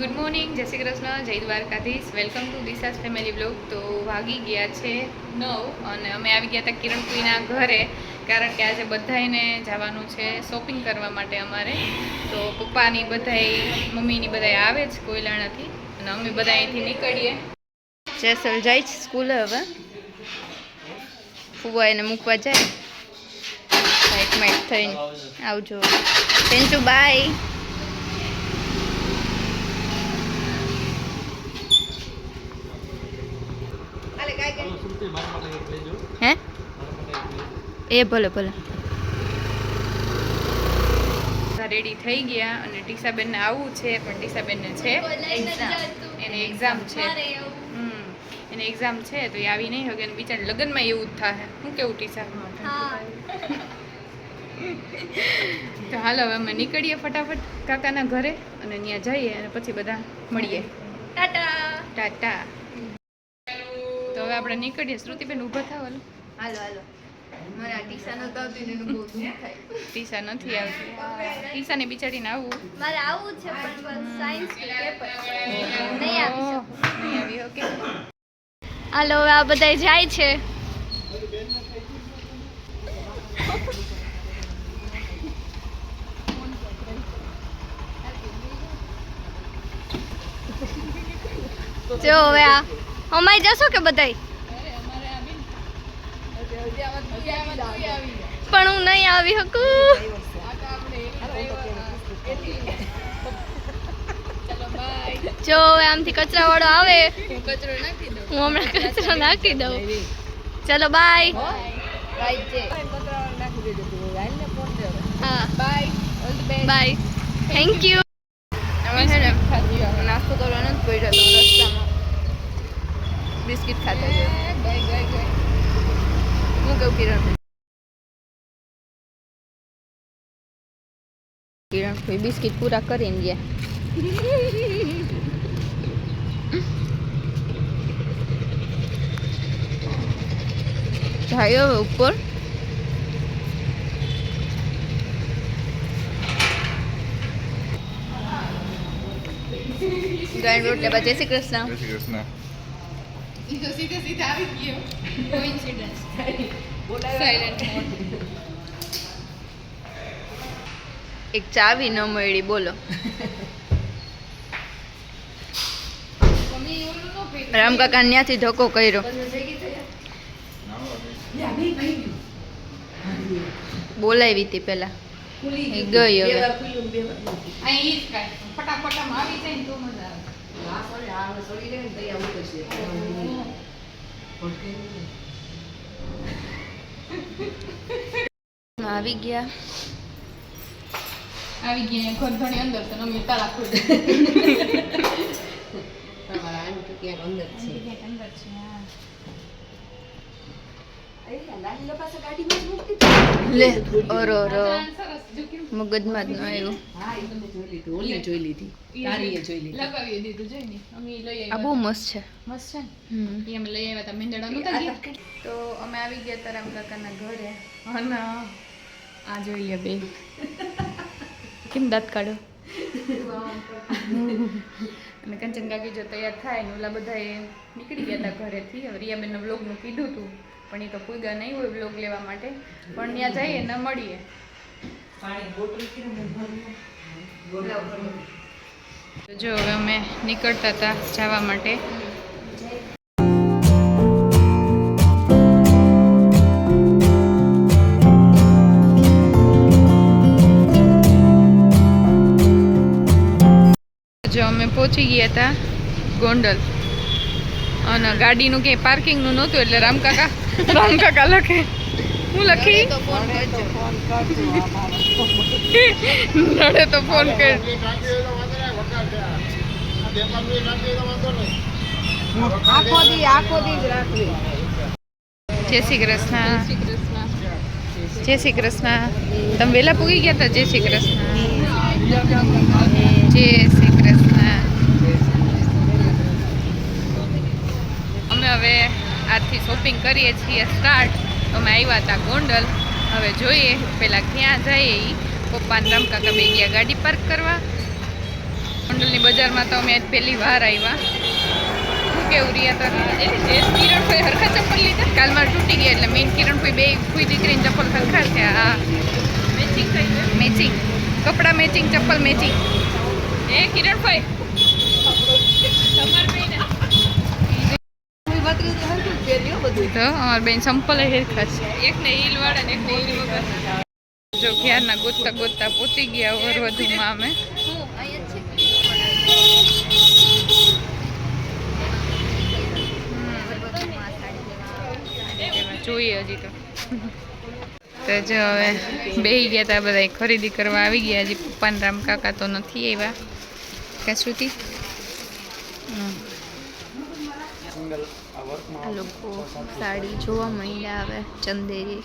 Good morning, જય શ્રી કૃષ્ણ, જય Dwarkadhish. Welcome to Disha's family blog તો વાગી ગયા છે નવ અને અમે આવી ગયા હતા કિરણપુરીના ઘરે, કારણ કે આજે બધાને જવાનું છે શોપિંગ કરવા માટે અમારે. તો પપ્પાની બધાય, મમ્મીની બધાય આવે જ કોયલાણાથી અને અમે બધા અહીંથી નીકળીએ. જેસલ જાય છે સ્કૂલે હવે. ફુવા એને મૂકવા જાય. બાઇક માઇક થઈને. આવજો. થેન્ક યુ બાય હે એ ભલે ભલે. રેડી થઈ ગયા અને ટીસાબેનને આવવું છે પણ ટીસાબેનને છે એક્ઝામ એને એક્ઝામ છે. હમ. એને એક્ઝામ છે તો એ આવી નહીં હોય બિચારા બિચારી લગ્નમાં એવું જ થાય શું કેવું ટીસા? તો હાલો હવે અમે નીકળીએ ફટાફટ કાકાના ઘરે અને ત્યાં જઈએ અને પછી બધા મળીએ. ટાટા. તો હવે આપણે નીકળીએ. શ્રુતિબેન ઊભા થાવ હાલો. હાલો હાલો. મને આ ટીસા નતા આવતી ને એનું બહુ દુઃખ થાય. ટીસા નથી આવતી. ટીસાને બિચારીને આવવું મારે આવું છે પણ સાયન્સ પેપર નહીં આવી શકું. નહીં આવી ઓકે હાલો આ બધા જાય છે. જો હવે આ. અમાઈ જશો કે બધાય? પણ હું નહીં આવી શકું. જો આમથી કચરા વાળો આવે. હું હમણાં કચરો નાખી દઉં. ચલો, બાય. બાય. થેન્ક યુ નાસ્તો કરવાનો જ પડ્યો હતો રસ્તામાં. બિસ્કિટ ખાતા હું કેવું કિરણ. કિરણ ભાઈ બિસ્કિટ પૂરા કરીને ગયા. જાય હવે ઉપર. ગાય રોટલા બા જય શ્રી કૃષ્ણ. જય શ્રી કૃષ્ણ. ઈ તો સીધે સીધે આવી ગયો. કોઇન્સિડન્સ સાયલેન્ટ એક ચાવી ન મળી, બોલો. રામ કાકા ત્યાંથી ધક્કો કર્યો. બોલાવી હતી પેલા ગયો આવી ગયા. આવી ગયા ઘર ઘણી અંદર તો અમે તાળા ખોલી અંદર છે. હા. લે ઓરો ઓરો મગજમાં જ ન આવ્યું. લગાવી દીધું જોઈ ને. અમે લઈ આ બહુ મસ્ત છે. મસ્ત છે ને? એ અમે લઈ આવ્યા હતા મેંદડા નહોતા ગયા તો અમે આવી ગયા તારામ કાકાના ઘરે. અને આ જોઈ લે બે. કેમ દાંત કાઢો? અને કંચન કાકી જો તૈયાર થાય ને ઓલા બધા નીકળી ગયા હતા ઘરેથી. હવે રિયાબેનના બ્લોગનું કીધું હતું પણ એ તો પૂગા નહીં હોય બ્લોગ લેવા માટે. પણ ત્યાં જઈએ ન મળીએ. તો જો હવે અમે નીકળતા હતા જવા માટે. પહોંચી ગયા હતા ગોંડલ. અને ગાડીનું ક્યાંય પાર્કિંગનું નહોતું એટલે રામકાકા રામકાકા લખે. હું લખી? નડે તો ફોન કર. જય શ્રી કૃષ્ણ. જય શ્રી કૃષ્ણ. તમે વહેલા પૂગી ગયા હતા? જય શ્રી કૃષ્ણ. જય શ્રી કૃષ્ણ અમે હવે આજથી શોપિંગ કરીએ છીએ સ્ટાર્ટ અમે આવ્યા હતા ગોંડલ. હવે જોઈએ પહેલાં ક્યાં જઈએ એ પપ્પા રમકા બે ગયા ગાડી પાર્ક કરવા. ગોંડલની બજારમાં તો અમે આજ પહેલી વાર આવ્યા શું કેવું રહ્યા તો કિરણભાઈ હરખા ચપ્પલ લીધા? કાલમાં તૂટી ગયા એટલે મેઇન કિરણ ભાઈ બે કોઈ દીકરીની ચપ્પલ હરખા છે હા. મેચિંગ મેચિંગ કપડાં મેચિંગ ચપ્પલ મેચિંગ એ કિરણભાઈ તમારે તો અમાર બેન સંપલ હેરખા છે. એક ને હીલ વાળા ને એક ને હીલ વગર જો ક્યારના ગોતતા ગોતતા પહોંચી ગયા ઓર વધુમાં અમે જોઈએ હજી તો. તો જો હવે બેહી ગયા હતા બધા ખરીદી કરવા આવી ગયા. હજી પપ્પાને રામ કાકા તો નથી આવ્યા. કે શ્રુતિ હમ. આ લોકો સાડી જોવા માંડ્યા હવે ચંદેરી.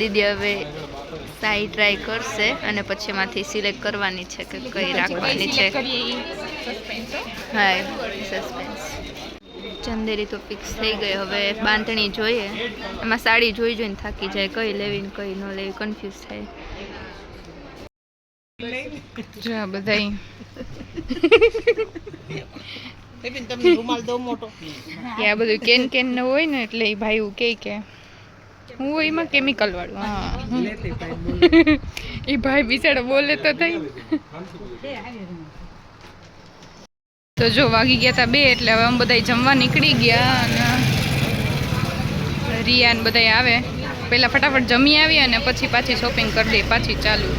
દીદી હવે સાઈ ટ્રાય કરશે અને પછી એમાંથી સિલેક્ટ કરવાની છે કે કઈ રાખવાની છે. હા? સસ્પેન્સ. ચંદેરી તો ફિક્સ થઈ ગઈ હવે બાંધણી જોઈએ. એમાં સાડી જોઈ જોઈને થાકી જાય કઈ લેવી ને કઈ ન લેવી કન્ફ્યુઝ થાય. જો આ તમને રૂમાલ દો મોટો. કે આ બધું કેન કેન ને હોય ને એટલે એ ભાઈ એવું કહે કે, હું એમાં કેમિકલ વાળું, હા. એ ભાઈ બિચારો બોલે તો થઈ તો જો વાગી ગયા હતા બે, એટલે હવે અમે બધા જમવા નીકળી ગયા અને રિયા ને બધા આવે. પહેલાં ફટાફટ જમી આવી અને પછી પાછી શોપિંગ કરી દે પાછી ચાલુ.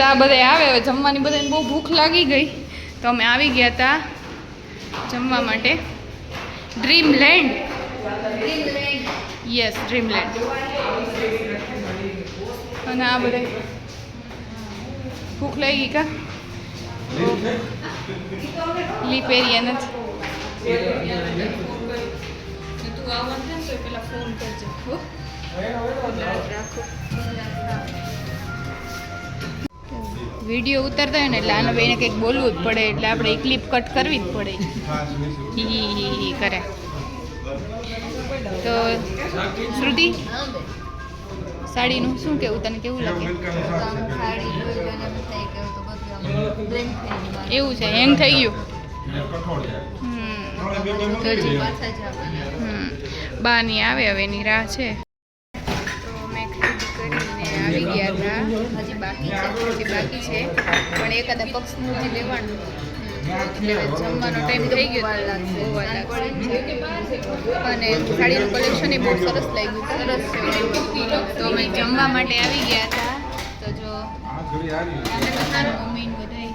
જા બધા આવે હવે જમવાની બધાને બહુ ભૂખ લાગી ગઈ. તો અમે આવી ગયા હતા જમવા માટે. Dream land yes dream land અને આ બધા ભૂખ લાગી કા? લીપ એરિયા નથી. તું આવવાનું પેલા ફોન કરજો. હો? વીડિયો ઉતારતા હોય ને એટલે આને બેને કંઈક બોલવું જ પડે એટલે આપણે ક્લિપ કટ કરવી જ પડે. હી કરે. તો શ્રુતિ, સાડીનું શું કેવું? તને કેવું લાગે? એવું છે હેંગ થઈ ગયું. હમ. બાની આવે હવે એની રાહ છે. આવી ગયા હતા હજી બાકી છે હજી બાકી છે. પણ એકાદા પક્ષનું જે લેવાનું જમવાનો ટાઈમ થઈ ગયો અને સાડીનું કલેક્શન એ બહુ સરસ લાગ્યું, સરસ અમે જમવા માટે આવી ગયા હતા. તો જો મમ્મી બધા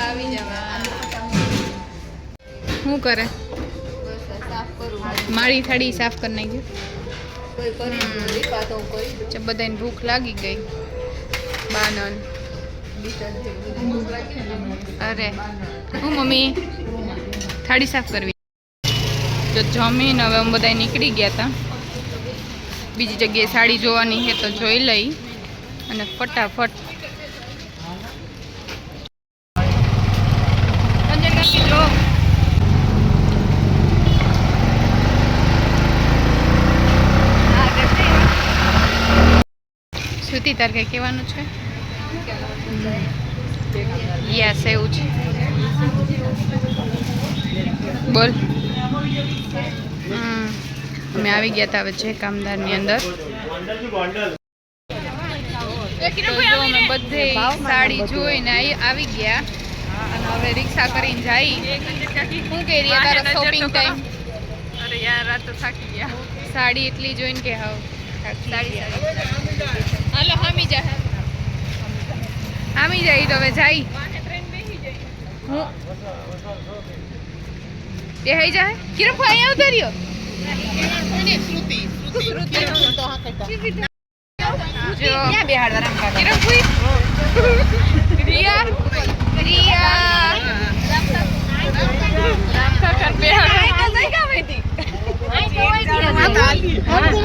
આવી જવા શું કરે? મારી થાળી સાફ કરી નાખી. બધાને ભૂખ લાગી ગઈ. બાનન. અરે, હું મમ્મી? થાળી સાફ કરવી. તો જમીન હવે અમે બધા નીકળી ગયા હતા બીજી જગ્યાએ સાડી જોવાની છે તો જોઈ લઈ. અને ફટાફટ અંજન કાકી જો શ્રુતિ તાર કઈ કહેવાનું છે? યસ એવું છે. બોલ. અમે આવી ગયા હતા જે કામદારની અંદર. બધે સાડી જોઈને આવી ગયા. અને હવે રિક્ષા કરીને જાય શું કહી રહ્યા તારા શોપિંગ ટાઈમ અરે યાર આ તો થાકી ગયા. સાડી એટલી જોઈને કે હાવ. હાલો હામી જા. હામી જાય તો હવે જાય. હું? બેહાઈ જાય કિરણ ભાઈ આવતો રહ્યો જો કિરણ ભાઈ?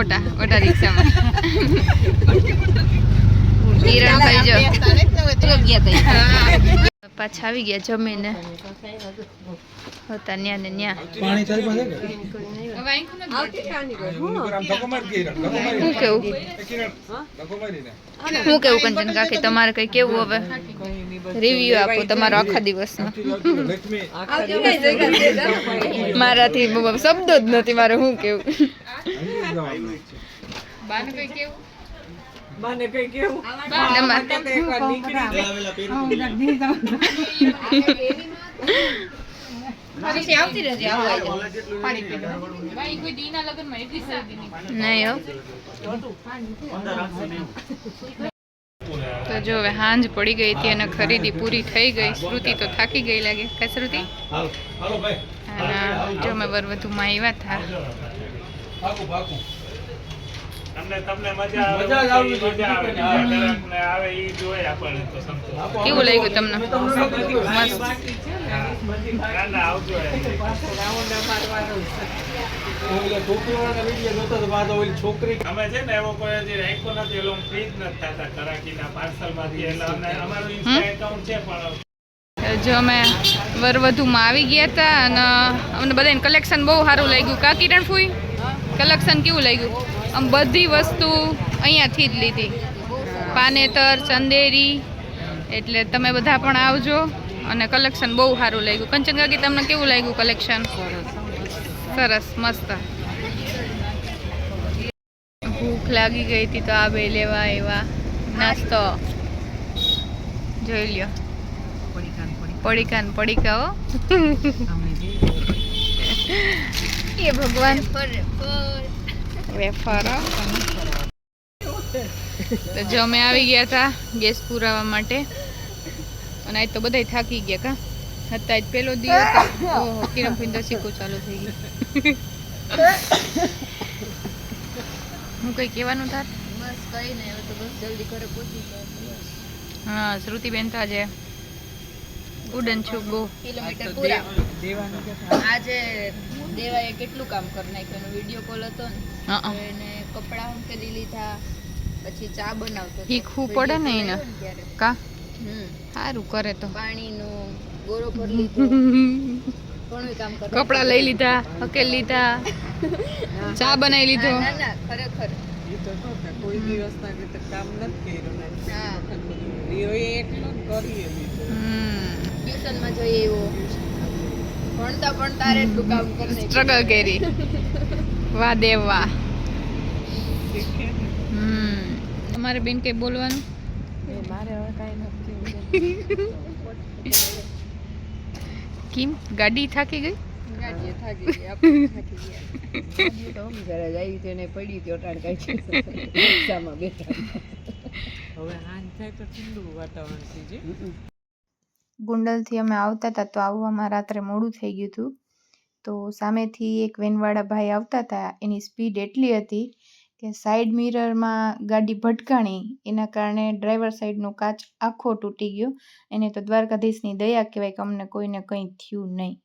ઓટા ઓટા રિક્ષામાં. કિરણભાઈ જો. પાછા આવી ગયા જમીને. હતા ન્યા ને ન્યા. પાણી પાસે શું કેવું? શું કેવું કંચન કાકી? તમારે કઈ કેવું હવે? રિવ્યુ આપો તમારો આખા દિવસનો. મારાથી શબ્દો જ નથી મારે શું કેવું? બાને કઈ કેવું? મને કઈ કેવું? કોઈ તો જો હવે હાંજ પડી ગઈ હતી અને ખરીદી પૂરી થઈ ગઈ. શ્રુતિ તો થાકી ગઈ લાગે. કે શ્રુતિ? હાલો ભાઈ. અને જો મેં વરવધુમાં આવ્યા હતા તમને તમને મજા આવે મજા જ આવવી ઈ મજા આવે આવે ઈ જોઈએ આપણને તો સમજો કેવું લાગ્યું તમને? મસ્ત. ના ના આવજો છોકરી અમે છે ને એવો કોઈ હજી રાખ્યો નથી એટલે હું free જ નથી થતા કરાકીના parcel માંથી એટલે અમારું Insta account છે પણ જો અમે વરવધુમાં આવી ગયા હતા અને અમને બધાને કલેક્શન બહુ સારું લાગ્યું. કા કિરણ ફૂઈ? કલેક્શન કેવું લાગ્યું? આમ બધી વસ્તુ અહીંયાથી જ લીધી. પાનેતર ચંદેરી એટલે તમે બધા પણ આવજો. અને કલેક્શન બહુ સારું લાગ્યું. કંચનગાગી તમને કેવું લાગ્યું કલેક્શન? સરસ મસ્ત. ભૂખ લાગી ગઈ હતી તો આ બે લેવા એવા નાસ્તો. જોઈ લ્યો. પડીકા પડીકાઓ પડીકા હો. એ ભગવાન. વેફર તો જો અમે આવી ગયા હતા ગેસ પુરાવા માટે. અને આજ તો બધા થાકી ગયા કા. હતા આજ પેલો દિવસ. ઓહો કિરણ તો ચાલુ થઈ ગયું. હું કઈ કહેવાનું થાત બસ કઈ નહીં હવે તો બસ જલ્દી ઘરે પહોંચી જાય હા શ્રુતિબેન તો આજે ઉડન છું બહુ. કિલોમીટર પૂરા. આજે દેવાએ કેટલું કામ કરી નાખ્યું? એનો વીડિયો કોલ હતો ને એને કપડા ઉકેલી લીધા પછી ચા બનાવતો. શીખવું પડે ને એને. કા? સારું કરે તો. પાણીનું ગોરો ભરી લીધો. ઘણું કામ કરે કપડા લઈ લીધા હકેલ લીધા ચા બનાવી લીધો. ના ના ખરેખર. કોઈ દિવસના રીતે કામ નથી કર્યું ટ્યુશનમાં જોઈએ એવો. ભણતા ભણતા રે એટલું કામ કરી સ્ટ્રગલ કરી. વાહ દેવ વાહ. હમ. તમારે બેન કઈ બોલવાનું? મારે હવે કાંઈ નથી કેમ? ગાડી થાકી ગઈ? ગાડી થાકી ગઈ આપણે થાકી ગયા. તો અમે ઘરે જઈ તેને પડી કાંઈ રિક્ષામાં બેઠા હવે હાન થાય તો ઠંડુ વાતાવરણ થઈ જાય. ગુંડલથી અમે આવતા હતા તો આવવામાં રાત્રે મોડું થઈ ગયું હતું. તો સામેથી એક વેનવાળા ભાઈ આવતા હતા. એની સ્પીડ એટલી હતી કે સાઈડ મિરરમાં ગાડી ભટકાણી. એના કારણે ડ્રાઈવર સાઈડનો કાચ આખો તૂટી ગયો. એને તો દ્વારકાધીશની દયા કહેવાય કે અમને કોઈને કંઈ થયું નહીં.